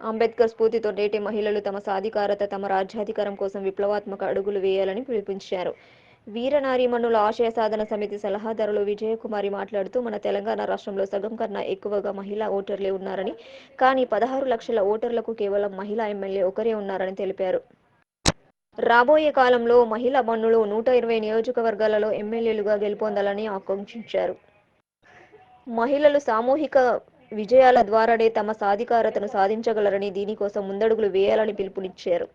అంబేద్కర్ స్ఫూర్తితో నేటి మహిళలు తమ సాధికారత తమ రాజ్యాధికారం కోసం విప్లవాత్మక అడుగులు వేయాలని పిలుపునిచ్చారు. వీరనారీమణుల ఆశయ సాధన సమితి సలహాదారులు విజయకుమారి మాట్లాడుతూ మన తెలంగాణ రాష్ట్రంలో సగం కన్నా ఎక్కువగా మహిళా ఓటర్లే ఉన్నారని కానీ పదహారు లక్షల ఓటర్లకు కేవలం మహిళా ఎమ్మెల్యే ఒకరే ఉన్నారని తెలిపారు. రాబోయే కాలంలో మహిళా మన్నులు నూట ఇరవై నియోజకవర్గాలలో ఎమ్మెల్యేలుగా గెలుపొందాలని ఆకాంక్షించారు. మహిళలు సామూహిక విజయాల ద్వారానే తమ సాధికారతను సాధించగలరని దీనికోసం ముందడుగులు వేయాలని పిలుపునిచ్చారు.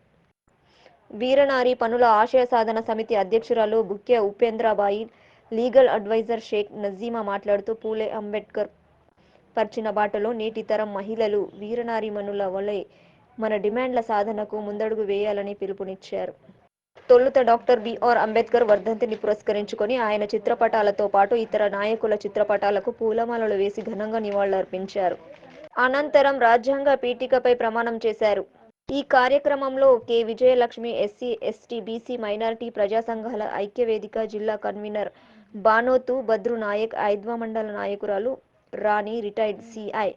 వీరనారి పనుల ఆశయ సాధన సమితి అధ్యక్షురాలు బుక్య ఉపేంద్రబాయి లీగల్ అడ్వైజర్ షేక్ నజీమా మాట్లాడుతూ పూలే అంబేద్కర్ పరిచిన బాటలో నేటి తరం మహిళలు వీరనారీమణుల వలె మన డిమాండ్ల సాధనకు ముందడుగు వేయాలని పిలుపునిచ్చారు. తొలుత డాక్టర్ బిఆర్ అంబేద్కర్ వర్ధంతిని పురస్కరించుకొని ఆయన చిత్రపటాలతో పాటు ఇతర నాయకుల చిత్రపటాలకు పూలమాలలు వేసి ఘనంగా నివాళులర్పించారు. అనంతరం రాజ్యాంగ పీఠికపై ప్రమాణం చేశారు. ఈ కార్యక్రమంలో K. Vijayalakshmi SC ST BC minority ప్రజా సంఘాల ఐక్యవేదిక జిల్లా కన్వీనర్ బానోతు బద్రు నాయక్ ఐద్వా మండల నాయకురాలు Rani retired CI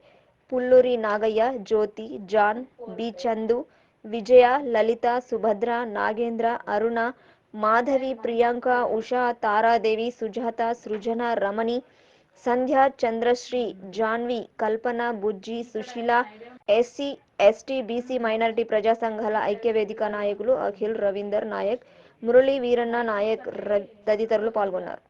Pulluri Nagaiah Jyothi John B Chandu Vijaya Lalitha Subhadra Nagendra Aruna Madhavi Priyanka Usha Taradevi Sujatha Srujana Ramani Sandhya Chandrasri Janvi Kalpana Bujji Sushila SC ST BC minority ప్రజా సంఘాల ఐక్యవేదిక నాయకులు అఖిల్ రవీందర్ నాయక్ మురళీ వీరన్న నాయక్ ర- తదితరులు పాల్గొన్నారు.